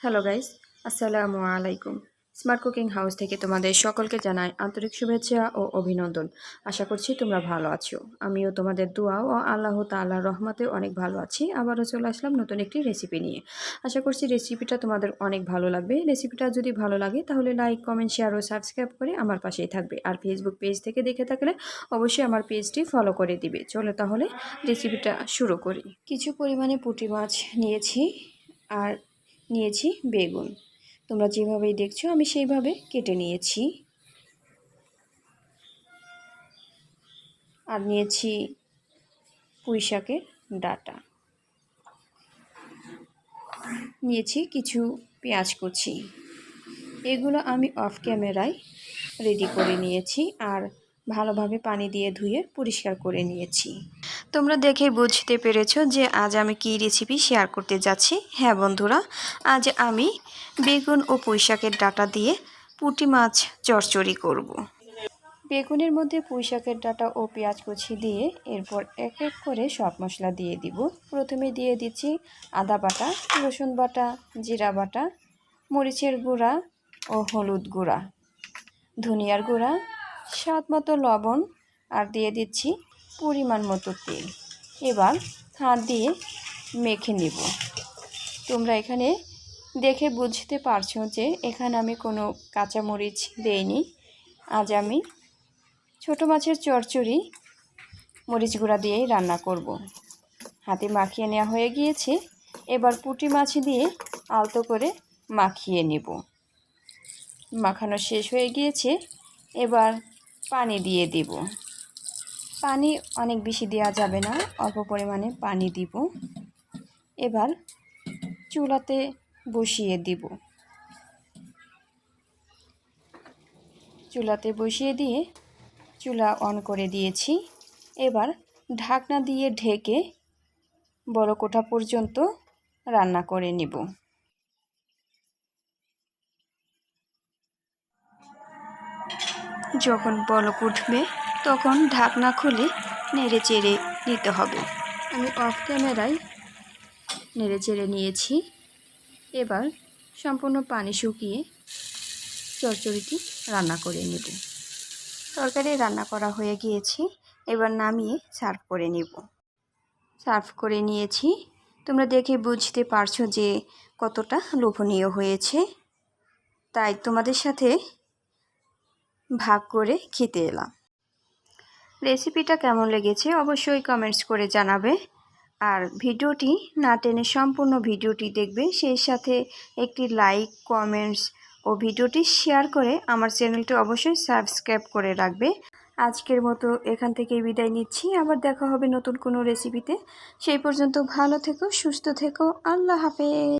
Hello guys আসসালামু আলাইকুম smart cooking house থেকে তোমাদের সকলকে জানাই আন্তরিক শুভেচ্ছা ও অভিনন্দন। আশা করছি তোমরা ভালো আছো। আমিও তোমাদের দোয়া ও আল্লাহ তাল্লাহ রহমতে অনেক ভালো আছি। আবারও চলে আসলাম নতুন একটি রেসিপি নিয়ে। আশা করছি রেসিপিটা তোমাদের অনেক ভালো লাগবে। রেসিপিটা যদি ভালো লাগে, তাহলে লাইক কমেন্ট শেয়ার ও সাবস্ক্রাইব করে আমার পাশেই থাকবে। আর ফেসবুক পেজ থেকে দেখে থাকলে অবশ্যই আমার পেজটি ফলো করে দিবে। চলো তাহলে রেসিপিটা শুরু করি। কিছু পরিমাণে পুঁটি মাছ নিয়েছি। আর নিয়েছি বেগুন। তোমরা যেভাবেই দেখছ, আমি সেইভাবে কেটে নিয়েছি। আর নিয়েছি পুঁই শাকের ডাটা। নিয়েছি কিছু পেঁয়াজ কুচি। এগুলো আমি অফ ক্যামেরায় রেডি করে নিয়েছি। আর ভালোভাবে পানি দিয়ে ধুয়ে পরিষ্কার করে নিয়েছি। তোমরা দেখে বুঝতে পেরেছ যে আজ আমি কি রেসিপি শেয়ার করতে যাচ্ছি। হ্যাঁ বন্ধুরা আজ আমি বেগুন ও পুঁইশাকের ডাটা দিয়ে পুঁটি মাছ চচ্চড়ি করব। বেগুনের মধ্যে পুঁইশাকের ডাটা ও পেঁয়াজ কুচি দিয়ে এরপর এক এক করে সব মশলা দিয়ে দিব। প্রথমে দিয়ে দিচ্ছি আদা বাটা রসুন বাটা জিরা বাটা মরিচের গুঁড়া ও হলুদ গুঁড়া ধনিয়ার গুঁড়া স্বাদ মতো লবণ আর দিয়ে দিচ্ছি পরিমাণ মতো তেল। এবার হাত দিয়ে মেখে নিব। তোমরা এখানে দেখে বুঝতে পারছ যে এখানে আমি কোনো কাঁচামরিচ দেইনি। আজ আমি ছোট মাছের চচ্চড়ি মরিচ গুঁড়া দিয়েই রান্না করব। হাতে মাখিয়ে নেওয়া হয়ে গিয়েছে। এবার পুঁটি মাছ দিয়ে আলতো করে মাখিয়ে নেব। মাখানো শেষ হয়ে গিয়েছে। এবার পানি দিয়ে দিব। পানি অনেক বেশি দেওয়া যাবে না, অল্প পরিমাণে পানি দিব। এবার চুলাতে বসিয়ে দিব। চুলাতে বসিয়ে দিয়ে চুলা অন করে দিয়েছি। এবার ঢাকনা দিয়ে ঢেকে বড় কোঠা পর্যন্ত রান্না করে নেব। যখন বলক উঠবে, তখন ঢাকনা খুলে নেড়ে চেড়ে নিতে হবে। আমি অফ ক্যামেরায় নেড়ে চেড়ে নিয়েছি। এবার সম্পূর্ণ পানি শুকিয়ে চচ্চড়িটি রান্না করে নেব। তরকারি রান্না করা হয়ে গিয়েছি, এবার নামিয়ে সার্ভ করে নেব। সার্ভ করে নিয়েছি। তোমরা দেখে বুঝতে পারছ যে কতটা লোভনীয় হয়েছে। তাই তোমাদের সাথে ভাগ করে খেতে এলাম। রেসিপিটা কেমন লেগেছে অবশ্যই কমেন্টস করে জানাবে। আর ভিডিওটি না টেনে সম্পূর্ণ ভিডিওটি দেখবে। সেই সাথে একটি লাইক কমেন্টস ও ভিডিওটি শেয়ার করে আমার চ্যানেলটি অবশ্যই সাবস্ক্রাইব করে রাখবে। আজকের মতো এখান থেকেই বিদায় নিচ্ছি। আবার দেখা হবে নতুন কোনো রেসিপিতে সেই পর্যন্ত ভালো থেকো, সুস্থ থেকো। আল্লাহ হাফেজ।